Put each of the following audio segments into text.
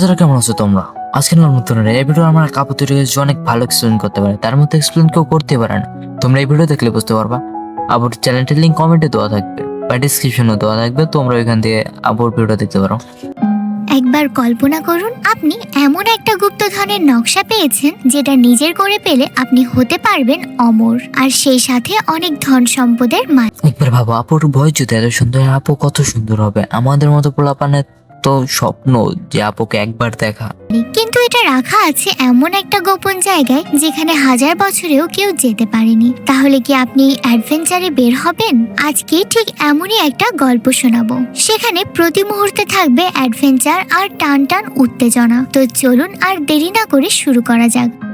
বাচ্চারা কেমন আছো তোমরা? আজকে নতুন এই ভিডিও আমার কাপড় তৈরি করেছে অনেক ভালো এক্সপ্লেন করতে পারে। তার মধ্যে এক্সপ্লেন কেউ করতে পারে না। তোমরা এই ভিডিও দেখলে বুঝতে পারবা। আবার চ্যানেলটির লিঙ্ক কমেন্টে দেওয়া থাকবে। বা ডিসক্রিপশনে দেওয়া থাকবে। তোমরা ওইখান থেকে আবার ভিডিও দেখতে পারো। একবার কল্পনা করুন আপনি এমন একটা গুপ্তধনের নকশা পেয়েছেন যেটা নিজের করে পেলে আপনি হতে পারবেন অমর। আর সেই সাথে অনেক ধন সম্পদের মালিক একবার ভাবো আপুর ভয় যদি এত সুন্দর আপু কত সুন্দর হবে। আমাদের মতো পোলাপানের তো স্বপ্ন যে আপুকে একবার দেখা। কিন্তু এটা রাখা আছে এমন একটা গোপন জায়গায় যেখানে হাজার বছরেও কেউ যেতে পারেনি। তাহলে কি আপনি অ্যাডভেঞ্চারে বের হবেন? আজকে ঠিক এমনই একটা গল্প শোনাবো। সেখানে প্রতি মুহূর্তে থাকবে অ্যাডভেঞ্চার আর টান টান উত্তেজনা। তো চলুন আর দেরি না করে শুরু করা যাক।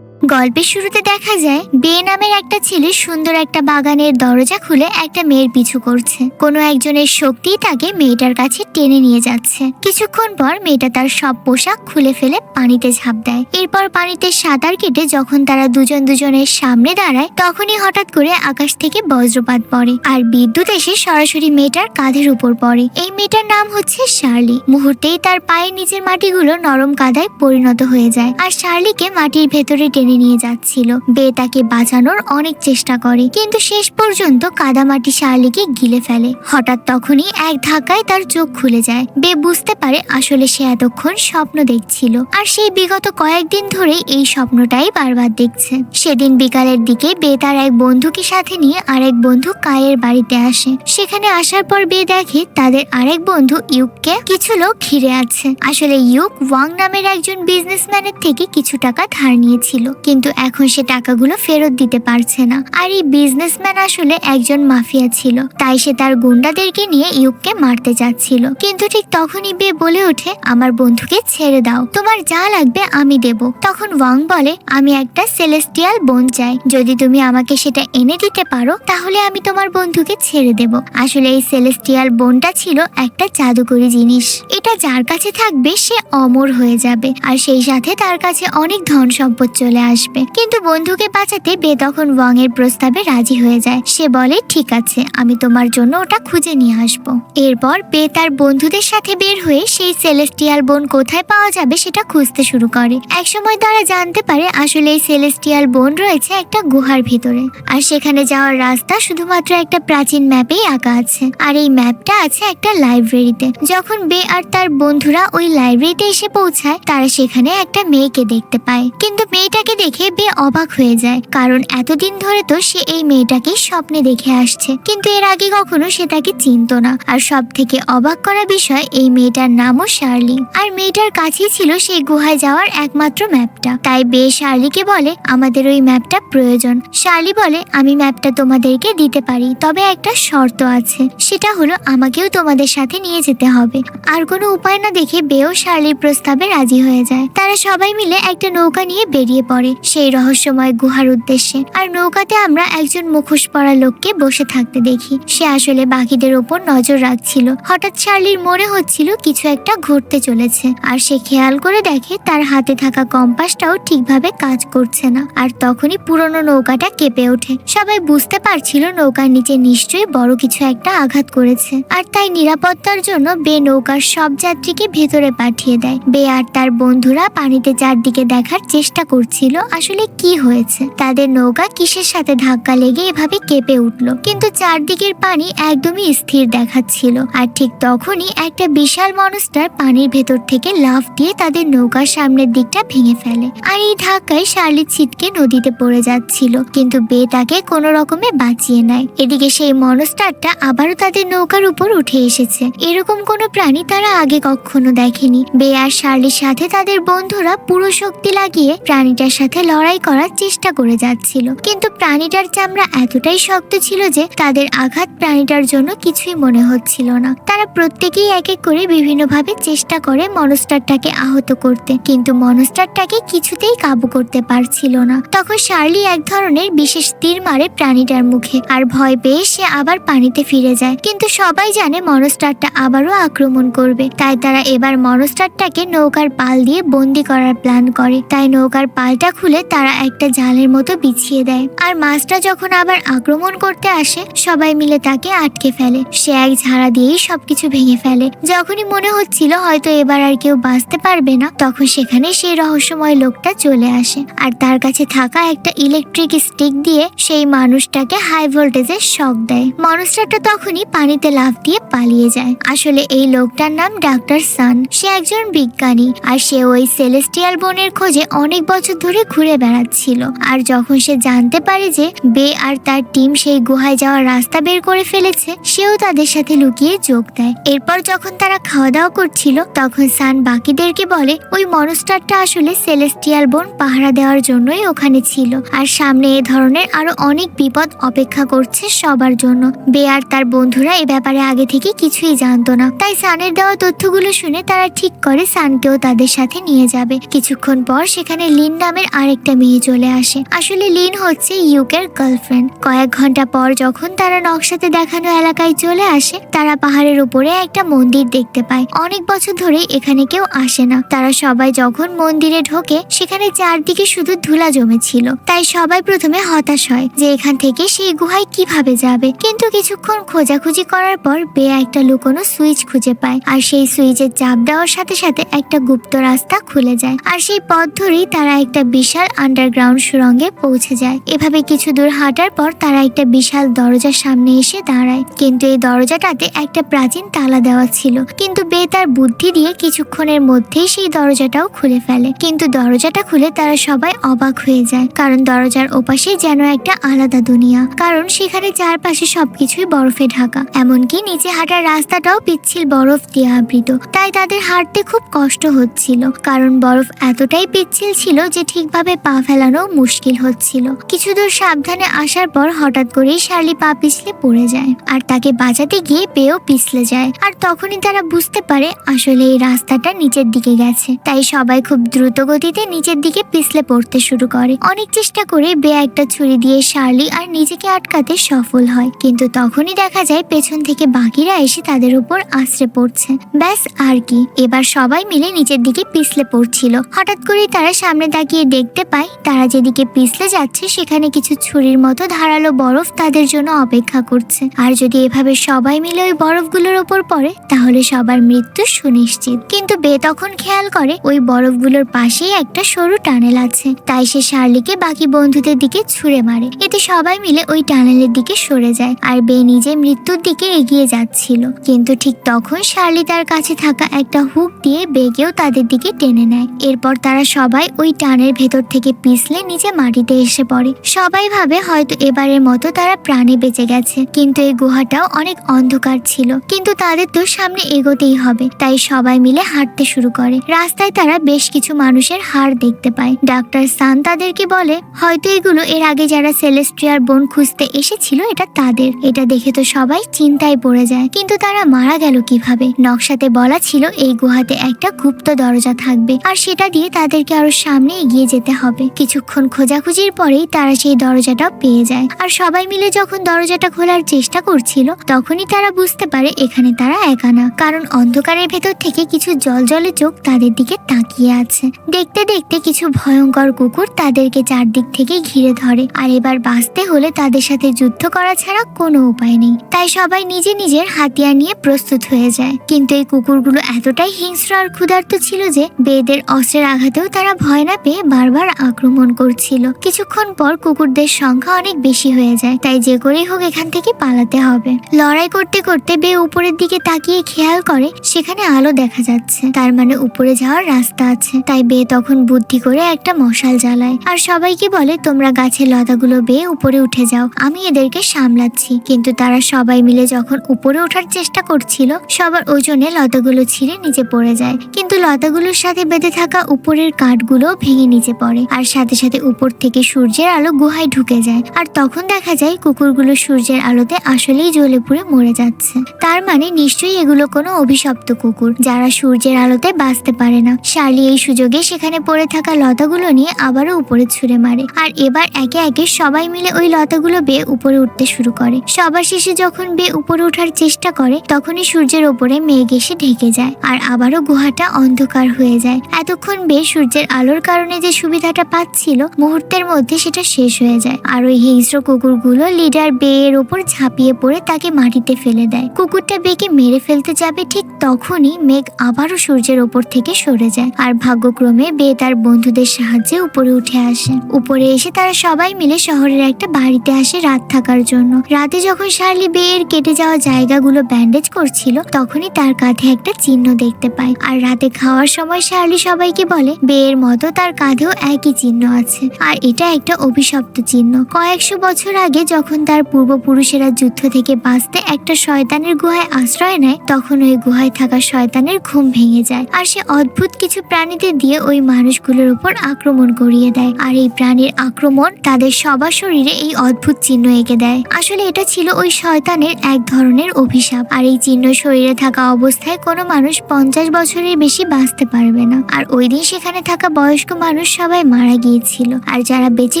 গল্পের শুরুতে দেখা যায়, বে নামের একটা ছেলে সুন্দর একটা বাগানের দরজা খুলে একটা মেয়ের পিছু করছে। কোনো একজনের শক্তি তাকে মেয়েটার কাছে টেনে নিয়ে যাচ্ছে। কিছুক্ষণ পর মেয়েটা তার সব পোশাক খুলে ফেলে পানিতে ঝাঁপ দেয়। এরপর পানিতে সাঁতার কেটে যখন তারা দুজন দুজনের সামনে দাঁড়ায়, তখনই হঠাৎ করে আকাশ থেকে বজ্রপাত পড়ে আর বিদ্যুৎ এসে সরাসরি মেয়েটার কাঁধের উপর পড়ে। এই মেয়েটার নাম হচ্ছে শার্লি। মুহূর্তেই তার পায়ের নিচের মাটিগুলো নরম কাদায় পরিণত হয়ে যায় আর শার্লিকে মাটির ভেতরে টেনে নিয়ে যাচ্ছিল। বে তাকে বাঁচানোর অনেক চেষ্টা করে, কিন্তু শেষ পর্যন্ত কাদামাটি শার্লিকে গিলে ফেলে। হঠাৎ তখনই এক ধাক্কায় তার চোখ খুলে যায়। বে বুঝতে পারে আসলে সে এতক্ষণ স্বপ্ন দেখছিল, আর সেই বিগত কয়েকদিন ধরেই এই স্বপ্নটাই বারবার দেখছে। সেদিন বিকালের দিকে বে তার এক বন্ধুকে সাথে নিয়ে আরেক বন্ধু কায়ের বাড়িতে আসে। সেখানে আসার পর বে দেখে তাদের আরেক বন্ধু ইউককে কিছু লোক ঘিরে আছে। আসলে ইউক ওয়াং নামের একজন বিজনেসম্যানের থেকে কিছু টাকা ধার নিয়েছিল। কিন্তু এখন সে টাকাগুলো ফেরত দিতে পারছে না। আর এই বিজনেসম্যান আসলে একজন মাফিয়া ছিল। তাই সে তার গুন্ডাদেরকে নিয়ে ইউককে মারতে যাচ্ছিল। কিন্তু ঠিক তখনই বে বলে ওঠে, আমার বন্ধুকে ছেড়ে দাও। তোমার যা লাগবে আমি দেব। তখন ওয়াং বলে, আমি একটা সেলেস্টিয়াল বোন চাই। যদি তুমি আমাকে সেটা এনে দিতে পারো, তাহলে আমি তোমার বন্ধুকে ছেড়ে দেব। আসলে এই সেলেস্টিয়াল বোনটা ছিল একটা জাদুকরি জিনিস। এটা যার কাছে থাকবে, সে অমর হয়ে যাবে। আর সেই সাথে তার কাছে অনেক ধন সম্পদ চলে আসবে কিন্তু বন্ধুকে বাঁচাতে বে তখন ওয়াং এর প্রস্তাবে রাজি হয়ে যায়। সে বলে, ঠিক আছে, আমি তোমার জন্য ওটা খুঁজে নিয়ে আসব। এরপর বে তার বন্ধুদের সাথে বের হয়ে সেই সেলেস্টিয়াল বোন কোথায় পাওয়া যাবে সেটা খুঁজতে শুরু করে। একসময় তারা জানতে পারে আসলে এই সেলেস্টিয়াল বোন রয়েছে একটা গুহার ভিতরে। আর সেখানে যাওয়ার রাস্তা শুধুমাত্র একটা প্রাচীন ম্যাপেই আঁকা আছে। আর এই ম্যাপটা আছে একটা লাইব্রেরিতে। যখন বে আর তার বন্ধুরা ওই লাইব্রেরিতে এসে পৌঁছায়, তারা সেখানে একটা মেয়েকে দেখতে পায়। কিন্তু মেয়েটাকে দেখে বে অবাক হয়ে যায়। কারণ এতদিন ধরে তো সে এই মেয়েটাকে স্বপ্নে দেখে আসছে। কিন্তু এর আগে কখনো সে তাকে চিনতো না। আর সব থেকে অবাক করা বিষয়, এই মেয়েটার নামও শার্লি আর মেয়েটার কাছেই ছিল সেই গুহায় যাওয়ার একমাত্র ম্যাপটা। তাই বে শার্লিকে বলে, আমাদের ওই ম্যাপটা প্রয়োজন। শার্লি বলে, আমি ম্যাপটা তোমাদেরকে দিতে পারি, তবে একটা শর্ত আছে। সেটা হলো, আমাকেও তোমাদের সাথে নিয়ে যেতে হবে। আর কোনো উপায় না দেখে বেও শার্লির প্রস্তাবে রাজি হয়ে যায়। তারা সবাই মিলে একটা নৌকা নিয়ে বেরিয়ে পড়ে। সেই রহস্যময় গুহার উদ্দেশ্যে। আর নৌকাতে আমরা একজন মুখোশ পরা লোককে বসে থাকতে দেখি। সে আসলে বাকিদের ওপর নজর রাখছিল। হঠাৎ শার্লির মনে হচ্ছিল কিছু একটা ঘটতে চলেছে। আর সে খেয়াল করে দেখে তার হাতে থাকা কম্পাসটাও ঠিকভাবে কাজ করছে না। আর তখনই পুরনো নৌকাটা কেঁপে ওঠে। সবাই বুঝতে পারছিল নৌকার নিচে নিশ্চয়ই বড় কিছু একটা আঘাত করেছে। আর তাই নিরাপত্তার জন্য বে নৌকার সব যাত্রীকে ভেতরে পাঠিয়ে দেয়। বে আর তার বন্ধুরা পানিতে চারদিকে দেখার চেষ্টা করছিল। আসলে কি হয়েছে। তাদের নৌকা কিসের সাথে ধাক্কা লেগে এভাবে কেঁপে উঠল। কিন্তু চারদিকের পানি একদমই স্থির দেখাচ্ছিল। আর ঠিক তখনই একটা বিশাল মনস্টার পানির ভেতর থেকে লাফ দিয়ে তাদের নৌকার সামনের দিকটা ভেঙে ফেলে। আর এই ধাক্কায় শার্লি ছিটকে নদীতে পড়ে যাচ্ছিল। কিন্তু বে তাকে কোনো রকমে বাঁচিয়ে নেয় এদিকে সেই মনস্টারটা আবারও তাদের নৌকার উপর উঠে এসেছে। এরকম কোনো প্রাণী তারা আগে কখনো দেখেনি। বে আর শার্লির সাথে তাদের বন্ধুরা পুরো শক্তি লাগিয়ে প্রাণীটার সাথে লড়াই করার চেষ্টা করে যাচ্ছিল। কিন্তু প্রাণীটার চামড়া এতটাই শক্ত ছিল যে তাদের আঘাত প্রাণীটার জন্য কিছুই মনে হচ্ছিল না। তারা প্রত্যেকেই এক এক করে বিভিন্নভাবে চেষ্টা করে মনস্টারটাকে আহত করতে। কিন্তু মনস্টারটাকে কিছুতেই কাবু করতে পারছিল না। তখন শার্লি এক ধরনের বিশেষ তীর মারে প্রাণীটার মুখে আর ভয় পেয়ে সে আবার পানিতে ফিরে যায়। কিন্তু সবাই জানে মনস্টারটা আবারও আক্রমণ করবে। তাই তারা এবার মনস্টারটাকে নৌকার পাল দিয়ে বন্দি করার প্ল্যান করে। তাই নৌকার পালটা খুলে তারা একটা জালের মতো বিছিয়ে দেয়। আর মাছটা যখন আবার আক্রমণ করতে আসে, সবাই মিলে তাকে আটকে ফেলে। সে এক ঝাড়া দিয়েই সবকিছু ভেঙে ফেলে। যখনই মনে হচ্ছিল হয়তো এবার আর কেউ বাঁচতে পারবে না, তখন সেখানে সেই রহস্যময় লোকটা চলে আসে। আর তার কাছে থাকা একটা ইলেকট্রিক স্টিক দিয়ে সেই মানুষটাকে হাই ভোল্টেজের শক দেয়। মনস্টারটা তখনই পানিতে লাফ দিয়ে পালিয়ে যায়। আসলে এই লোকটার নাম ডাক্তার সান। সে একজন বিজ্ঞানী। আর সে ওই সেলেস্টিয়াল বনের খোঁজে অনেক বছর ধরে ঘুরে বেড়াচ্ছিল। আর যখন সে জানতে পারে যে বে আর তার টিম সেই গুহায় যাওয়ার রাস্তা বের করে ফেলেছে, সেও তাদের সাথে লুকিয়ে যোগ দেয়। এরপর যখন তারা খাওয়া দাওয়া করছিল, তখন সান বাকিদেরকে বলে, ওই মনস্টারটা আসলে সেলেস্টিয়াল বোন পাহারা দেওয়ার জন্যই ওখানে ছিল। আর সামনে এ ধরনের আরও অনেক বিপদ অপেক্ষা করছে সবার জন্য। বে আর তার বন্ধুরা এ ব্যাপারে আগে থেকে কিছুই জানতো না। তাই সানের দেওয়া তথ্যগুলো শুনে তারা ঠিক করে সানকেও তাদের সাথে নিয়ে যাবে। কিছুক্ষণ পর সেখানে লিন নামের আরেকটা মেয়ে চলে আসে। আসলে লিন হচ্ছে ইউকের গার্লফ্রেন্ড কয়েক ঘণ্টা পর যখন তারা নকশাতে দেখানো এলাকায় চলে আসে, তারা পাহাড়ের উপরে একটা মন্দির দেখতে পায়। অনেক বছর ধরে এখানে কেউ আসে না। তারা সবাই যখন মন্দিরে ঢোকে, সেখানে চারদিকে শুধু ধুলা জমেছিল। তাই সবাই প্রথমে হতাশ হয় যে এখান থেকে সেই গুহায় কীভাবে যাবে। কিন্তু কিছুক্ষণ খোঁজাখুঁজি করার পর বে একটা লুকোনো সুইচ খুঁজে পায়। আর সেই সুইচের চাপ দেওয়ার সাথে সাথে একটা গুপ্ত রাস্তা খুলে যায়। আর সেই পথ ধরেই তারা একটা বিশাল আন্ডারগ্রাউন্ড সুরঙ্গে পৌঁছে যায়। এভাবে কিছু দূর হাঁটার পর তারা একটা বিশাল দরজার সামনে এসে দাঁড়ায়। কিন্তু এই দরজাটাতে একটা প্রাচীন তালা দেওয়া ছিল। কিন্তু বে তার বুদ্ধি দিয়ে কিছুক্ষণের মধ্যেই সেই দরজাটাও খুলে ফেলে। কিন্তু দরজাটা খুলে তারা সবাই অবাক হয়ে যায়। কারণ দরজার ওপাশে যেন একটা আলাদা দুনিয়া। কারণ সেখানে চারপাশে সবকিছুই বরফে ঢাকা। এমনকি নিচে হাঁটার রাস্তাটাও পিচ্ছিল বরফ দিয়ে আবৃত। তাই তাদের হাঁটতে খুব কষ্ট হচ্ছিল। কারণ বরফ এতটাই পিচ্ছিল ছিল যে ঠিকভাবে পা ফেলানো মুশকিল হচ্ছিল। কিছু দূর সাবধানে আসার পর হঠাৎ করেই শার্লি পা পিছলে পড়ে যায় আর তাকে বাঁচাতে গিয়ে পেয়েও পিছলে যায়। আর তখনই তারা বুঝতে পারে আসলে এই রাস্তাটা নিচের দিকে গেছে। তাই সবাই খুব দ্রুত গতিতে নিচের দিকে পিছলে পড়তে শুরু করে। অনেক চেষ্টা করে বে একটা ছুরি দিয়ে শার্লি আর নিজেকে আটকাতে সফল হয়। কিন্তু তখনই দেখা যায় পেছন থেকে বাকিরা এসে তাদের উপর আশ্রে পড়ছে। ব্যাস, আর কি। এবার সবাই মিলে নিচের দিকে পিছলে পড়ছিল। হঠাৎ করেই তারা সামনে তাকিয়ে দেখতে পায় তারা যেদিকে পিছলে যাচ্ছে, সেখানে কিছু ছুরির মতো ধারালো বরফ তাদের জন্য অপেক্ষা করছে। আর যদি এভাবে সবাই মিলে ওই বরফগুলোর ওপর পড়ে, তাহলে সবার মৃত্যু সুনিশ্চিত। কিন্তু বে তখন খেয়াল করে, ওই বরফগুলোর পাশেই একটা সরু টানেল আছে। তাই সে শার্লিকে বাকি বন্ধুদের দিকে ছুঁড়ে মারে। এতে সবাই মিলে ওই টানেলের দিকে সরে যায়, আর বে নিজে মৃত্যুর দিকে এগিয়ে যাচ্ছিল। কিন্তু ঠিক তখন শার্লি তার কাছে থাকা একটা হুক দিয়ে বেগেও তাদের দিকে টেনে নেয়। এরপর তারা সবাই ওই টানের ভেতর থেকে পিছলে নিচে মাটিতে এসে পড়ে। সবাই ভাবে হয়তো এবারের মতো তারা প্রাণে বেঁচে গেছে। কিন্তু এই গুহাটাও অনেক অন্ধকার ছিল। কিন্তু তাদের তো সামনে এগোতেই হবে। তাই সবাই মিলে হাঁটতে শুরু করে। রাস্তায় তারা বেশ কিছু মানুষের হাড় দেখতে পায়। ডাক্তার সান তাদেরকে বলে, হয়তো এগুলো এর আগে যারা সেলেস্ট্রিয়ার বোন খুঁজতে এসেছিল, এটা তাদের। এটা দেখে তো সবাই চিন্তায় পড়ে যায়। কিন্তু তারা মারা গেল কীভাবে? নকশাতে বলা ছিল, এই গুহাতে একটা গুপ্ত দরজা থাকবে। আর সেটা দিয়ে তাদেরকে আরও সামনে এগিয়ে যেতে হবে। কিছুক্ষণ খোঁজাখুঁজির পরেই তারা সেই দরজাটা পেয়ে যায়। আর সবাই মিলে যখন দরজাটা খোলার চেষ্টা করছিল, তখনই তারা বুঝতে পারে এখানে তারা একা না। কারণ অন্ধকারের ভেতর থেকে কিছু জল জলে চোখ তাদের দিকে তাকিয়ে আছে। দেখতে দেখতে কিছু ভয়ঙ্কর কুকুর তাদেরকে চারদিক থেকে ঘিরে ধরে। আর এবার বাঁচতে হলে তাদের সাথে যুদ্ধ করা ছাড়া কোনো উপায় নেই। তাই সবাই নিজে নিজের হাতিয়ার নিয়ে প্রস্তুত হয়ে যায়। কিন্তু এই কুকুরগুলো এতটাই হিংস্র আর ক্ষুধার্ত ছিল যে, বেদের অস্ত্রের আঘাতেও তারা ভয় না পেয়ে বারবার আক্রমণ করছিল। কিছুক্ষণ পর কুকুরদের সংখ্যা অনেক বেশি হয়ে যায়, তাই যে করেই হোক এখান থেকে পালাতে হবে। লড়াই করতে করতে বে উপরের দিকে তাকিয়ে খেয়াল করে, সেখানে আলো দেখা যাচ্ছে। তার মানে উপরে যাওয়ার রাস্তা আছে। তাই বে তখন বুদ্ধি করে একটা মশাল জ্বালায়। আর সবাইকে বলে, তোমরা গাছের লতাগুলো বেয়ে উপরে উঠে যাও, আমি এদেরকে সামলাচ্ছি। কিন্তু তারা সবাই মিলে যখন উপরে ওঠার চেষ্টা করছিল, সবার ওজনে লতাগুলো ছিঁড়ে নিচে পড়ে যায়। কিন্তু লতাগুলোর সাথে বেঁধে থাকা উপরের কাঠগুলো ভেঙে নিচে পড়ে। আর সাথে সাথে উপর থেকে সূর্যের আলো গুহায় ঢুকে যায়। আর তখন দেখা যায় কুকুরগুলো সূর্যের আলোতে আসলেই জ্বলে পুড়ে মরে যাচ্ছে। তার মানে নিশ্চয়ই এগুলো কোনো অভিশপ্ত কুকুর, যারা সূর্যের আলোতে বাঁচতে পারে না। শার্লি এই সুযোগে সেখানে পড়ে থাকা লতাগুলো নিয়ে আবারও উপরে ছুঁড়ে মারে। আর এবার একে একে সবাই মিলে ওই লতাগুলো বেয়ে উপরে উঠতে শুরু করে। সবার শেষে যখন বেয়ে উপরে ওঠার চেষ্টা করে, তখনই সূর্যের ওপরে মেঘ এসে ঢেকে যায়। আর আবারও গুহাটা অন্ধকার হয়ে যায়। এতক্ষণ বেয়ে সূর্যের আলোর কারণে যে সুবিধাটা পাচ্ছিল, মুহূর্তের মধ্যে সেটা শেষ হয়ে যায়। আর ওই হিংস্র কুকুরগুলো লিডার বেয়ের ওপর ঝাঁপিয়ে পড়ে তাকে মাটিতে ফেলে দেয়। কুকুরটা বেকে মেরে ফেলতে যাবে ঠিক তখনই মেঘ আবারও সূর্যের ওপর থেকে সরে যায়। আর ভাগ্যক্রমে বে তার বন্ধুদের সাহায্যে উপরে উঠে আসে। উপরে এসে তারা সবাই মিলে শহরের একটা বাড়িতে আসে রাত থাকার জন্য। রাতে যখন শার্লি বেয়ের কেটে যাওয়া জায়গাগুলো ব্যান্ডেজ করছিল, তখনই তার কাঁধে একটা চিহ্ন দেখতে পায়। আর রাতে খাওয়ার সময় শার্লি সবাইকে বলে, বেয়ের মতো তার কাঁধেও একই চিহ্ন আছে। আর এটা একটা অভিশপ্ত চিহ্ন। কয়েকশো বছর আগে যখন তার পূর্বপুরুষেরা যুদ্ধ থেকে বাঁচতে একটা শয়তানের গুহায় আশ্রয় নেয়, তখন ওই গুহায় থাকা শয়তানের ঘুম ভেঙে যায় আর সে অদ্ভুত কিছু প্রাণীদের দিয়ে ওই মানুষগুলোর উপর আক্রমণ করিয়ে দেয়। আর এই প্রাণীর আক্রমণ তাদের সবার শরীরে এই অদ্ভুত চিহ্ন এঁকে দেয়। আসলে এটা ছিল ওই শয়তানের এক ধরনের অভিশাপ। আর এই চিহ্ন শরীরে থাকা অবস্থায় কোনো মানুষ পঞ্চাশ বছরের বেশি বাঁচতে পারবে না। আর ওই দিন সেখানে থাকা বয়স্ক মানুষ সবাই মারা গিয়েছিল। আর যারা বেঁচে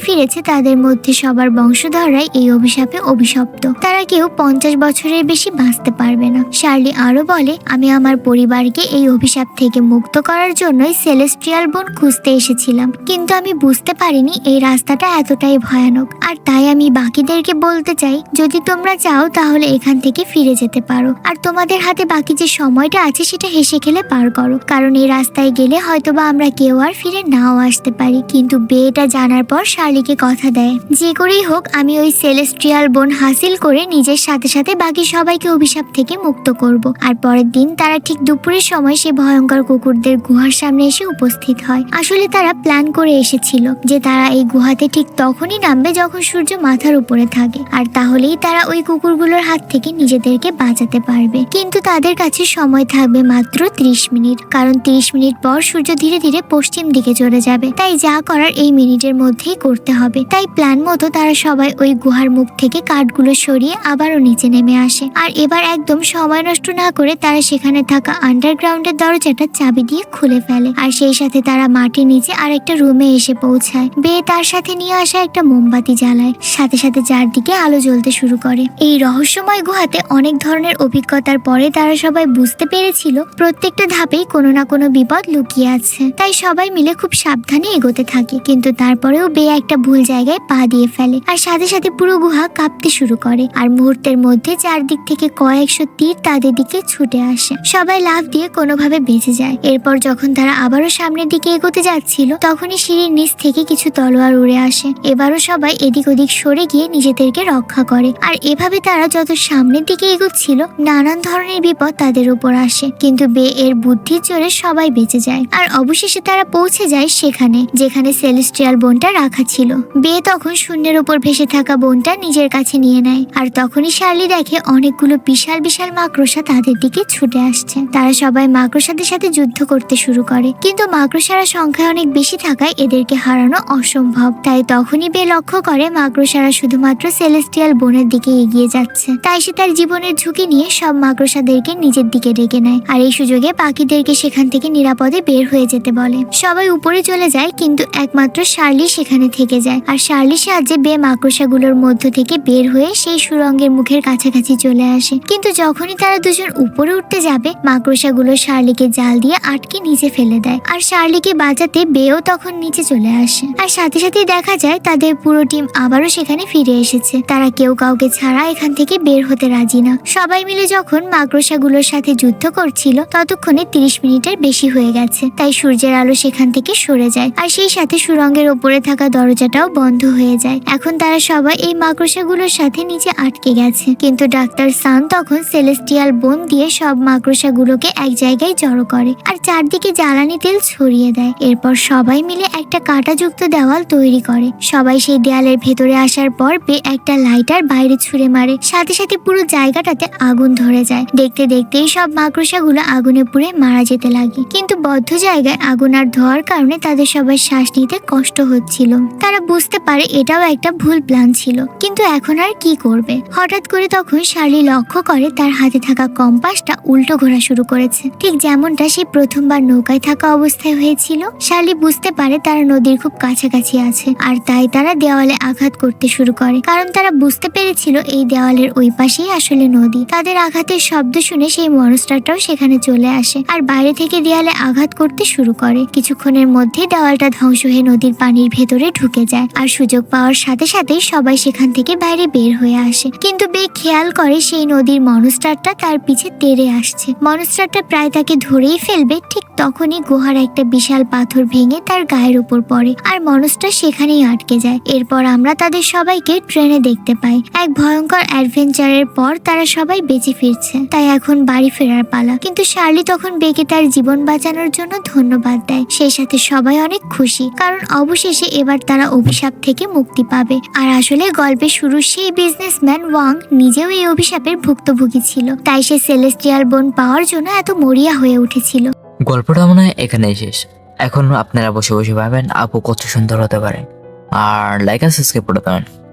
ফিরেছে, তাদের মধ্যে সবার বংশধররাই এই অভিশাপে অভিশপ্ত। তারা কেউ পঞ্চাশ বছরের বেশি বাঁচতে পারবে না। শার্লি আরও বলে, আমি আমার পরিবারকে এই অভিশাপ থেকে মুক্ত করার জন্যই সেলেস্ট্রিয়াল বোন খুঁজতে এসেছিলাম। কিন্তু আমি বুঝতে পারিনি এই রাস্তাটা এতটাই ভয়ানক। আর তাই আমি বাকিদেরকে বলতে চাই, যদি তোমরা চাও তাহলে এখান থেকে ফিরে যেতে পারো। আর তোমাদের হাতে বাকি যে সময়টা আছে, সেটা হেসে খেলে পার করো। কারণ এই রাস্তায় গেলে হয়তোবা আমরা কেউ আর ফিরে নাও আসতে পারি, কিন্তু বেটা জানার পর শার্লিকে কথা দেয়। যে করেই হোক, আমি ওই সেলেস্ট্রিয়াল বোন হাসিল করে নিজের সাথে সাথে বাকি সবাইকে অভিশাপ থেকে মুক্ত করব। আর পরের দিন তারা ঠিক দুপুরের সময় সে ভয়ঙ্কর কুকুরদের গুহার সামনে এসে উপস্থিত হয়। আসলে তারা প্ল্যান করে এসেছিল যে তারা এই গুহাতে ঠিক তখনই নামবে যখন সূর্য মাথার উপরে থাকে। আর তাহলেই তারা ওই কুকুরগুলোর হাত থেকে নিজেদেরকে বাঁচাতে পারবে। কিন্তু তাদের কাছে সময় থাকবে মাত্র ত্রিশ মিনিট। কারণ ত্রিশ মিনিট পর সূর্য ধীরে ধীরে পশ্চিম দিকে চলে যাবে। তাই যা করার এই মিনিটের মধ্যেই করতে হবে। তাই প্ল্যান মতো তারা সবাই ওই গুহার মুখ থেকে কাঠগুলো সরিয়ে আবারও নিচে নেমে আসে। আর এবার একদম সময় নষ্ট না করে তারা সেখানে থাকা আন্ডারগ্রাউন্ডের দরজাটা চাবি দিয়ে খুলে ফেলে। আর সেই সাথে তারা মাটির নিচে আরেকটা রুমে এসে পৌঁছায়। বে তার সাথে নিয়ে আসা একটা মোমবাতি জ্বালায়। সাথে সাথে চারদিকে আলো জ্বলতে শুরু করে। এই রহস্যময় গুহাতে অনেক ধরনের অভিজ্ঞতার পরে তারা সবাই বুঝতে পেরেছিল, প্রত্যেকটা ধাপেই কোনো না কোনো বিপদ লুকিয়ে আছে। তাই সবাই মিলে খুব সাবধানে এগোতে থাকে, কিন্তু তারপরেও বে একটা ভুল জায়গায় পা দিয়ে ফেলে আর সাথে সাথে পুরো গুহা কাঁপতে শুরু করে আর মুহূর্তের মধ্যে চারদিক থেকে কয়েকশো তীর তাদের দিকে ছুটে আসে। সবাই লাফ দিয়ে কোনোভাবে বেঁচে যায়। এরপর যখন তারা আবারও সামনের দিকে এগোতে যাচ্ছিল, তখনই সিঁড়ির নিচ থেকে কিছু তলোয়ার উড়ে আসে। এবারও সবাই এদিক ওদিক সরে গিয়ে নিজেদেরকে রক্ষা করে আর এভাবে তারা যত সামনের দিকে এগোচ্ছিল, নানান ধরনের বিপদ তাদের উপর আসে। কিন্তু বে এর বুদ্ধির জোরে সবাই বেঁচে যায় আর অবশেষে তারা পৌঁছে যায় সেখানে। যেখানে সেলেস্ট্রিয়াল বোনটা রাখা ছিল। বে তখন শূন্যের উপর ভেসে থাকা বোনটা নিজের কাছে নিয়ে নেয়। আর তখনই শার্লি দেখে অনেকগুলো বিশাল বিশাল মাকড়সা তাদের দিকে ছুটে আসছে। তারা সবাই মাকড়সাদের সাথে যুদ্ধ করতে শুরু করে। কিন্তু মাকড়সারা সংখ্যায় অনেক বেশি থাকায় এদেরকে হারানো অসম্ভব। তাই তখনই বে লক্ষ্য করে মাকড়সারা শুধুমাত্র সেলেস্টিয়াল বোনের দিকে এগিয়ে যাচ্ছে। তাই সে তার জীবনের ঝুঁকি নিয়ে সব মাকড়সাদেরকে নিজের দিকে ডেকে নেয়। আর এই সুযোগে পাখিদেরকে সেখান থেকে নিরাপদে বের হয়ে যেতে বলে। সবাই উপরে চলে যায় কিন্তু একমাত্র শার্লি সেখানে থেকে যায়। আর শার্লির সাহায্যে বে মাকড়সাগুলোর মধ্য থেকে বের হয়ে সেই সুরঙ্গের মুখের কাছাকাছি চলে আসে। কিন্তু যখনই তারা দুজন উপরে উঠতে যাবে, মাকড়সাগুলো শার্লিকে জাল দিয়ে আটকে নিচে ফেলে দেয়। আর শার্লিকে বাঁচাতে বেও তখন নিচে চলে আসে। আর সাথে সাথে দেখা যায়, তাদের পুরো টিম আবারও সেখানে ফিরে এসেছে। তারা কেউ কাউকে ছাড়া এখান থেকে বের হতে রাজি না। সবাই মিলে যখন মাকড়সাগুলোর সাথে যুদ্ধ করছিল, ততক্ষণে তিরিশ মিনিটের বেশি হয়ে গেছে। তাই সূর্যের আলো সেখান থেকে সরে যায়। আর সেই সাথে সুরঙ্গের ওপরে থাকা দরজাটাও বন্ধ হয়ে যায়। এখন তারা সবাই এই মাকড়সাগুলোর সাথে নিচে আটকে গেছে। কিন্তু ডাক্তার সান তখন সেলেস্টিয়াল বোন দিয়ে সব মাকড়সাগুলোকে এক জায়গায় জড়ো করে আর চারদিকে জ্বালানি তেল ছড়িয়ে দেয়। এরপর সবাই মিলে একটা কাঁটাযুক্ত দেওয়াল তৈরি করে। সবাই সেই দেয়ালের ভেতরে আসার পর একটা লাইটার বাইরে ছুঁড়ে মারে। সাথে সাথে পুরো জায়গাটাতে আগুন ধরে যায়। দেখতে দেখতেই সব মাকড়সাগুলো আগুনে পুড়ে মারা যেতে লাগে। কিন্তু বদ্ধ জায়গায় আগুন আর ধোয়ার কারণে তাদের সবার শ্বাস নিতে কষ্ট হচ্ছিল। তারা বুঝতে পারে এটাও একটা ভুল প্ল্যান ছিল। কিন্তু এখন আর কি করবে? হঠাৎ করে তখন শার্লি লক্ষ্য করে তার হাতে থাকা কম্পাসটা উল্টো ঘোরা শুরু করেছে। ঠিক যেমনটা সে প্রথমবার নৌকায় থাকা অবস্থায় হয়েছিল, শার্লি বুঝতে পারে তারা নদীর খুব কাছাকাছি আছে আর তাই তারা দেওয়ালে আঘাত করতে শুরু করে। কারণ তারা বুঝতে পেরেছিল এই দেওয়ালের ওই পাশেই আসলে নদী। তাদের আঘাতের শব্দ শুনে সেই মনস্টারটাও সেখানে চলে আসে আর বাইরে থেকে দেয়ালে আঘাত করতে শুরু করে। কিছুক্ষণের মধ্যে দেওয়াল দেওয়ালটা ধ্বংস হয়ে নদীর পানির ভেতরে ঢুকে যায়। আর সুযোগ পাওয়ার সাথে সাথে সবাই সেখান থেকে বাইরে বের হয়ে আসে। কিন্তু বে খেয়াল করে সেই নদীর মনস্টারটা তার পিছে তেড়ে আসছে। মনস্টারটা প্রায় তাকে ধরেই ফেলবে, ঠিক তখনই গুহার একটা বিশাল পাথর ভেঙে তার গায়ের উপর পড়ে আর মনস্টার সেখানেই আটকে যায়। এরপর আমরা তাদের সবাইকে ট্রেনে দেখতে পাই। এক ভয়ঙ্কর অ্যাডভেঞ্চারের পর তারা সবাই বেঁচে ফিরছে। তাই এখন বাড়ি ফেরার পালা। কিন্তু শার্লি তখন বেকে তার জীবন বাঁচানোর জন্য ধন্যবাদ দেয়। সেই সাথে সবাই অনেক খুশি, কারণ অবশেষে এবার তারা অভিশাপ থেকে মুক্তি পাবে। আর আসলে গল্পের শুরু সেই বিজনেসম্যান ওয়াং নিজেও এই অভিশাপের ভুক্তভোগী ছিল। তাই সে সেলেস্টিয়াল বোন পাওয়ার জন্য এত মরিয়া হয়ে উঠেছিল। গল্পটা মনে হয় এখানেই শেষ। এখন আপনারা বসে বসে ভাবেন, আপু কত সুন্দর হতে পারে। আর লাইক আর সাবস্ক্রাইব করে দেবেন।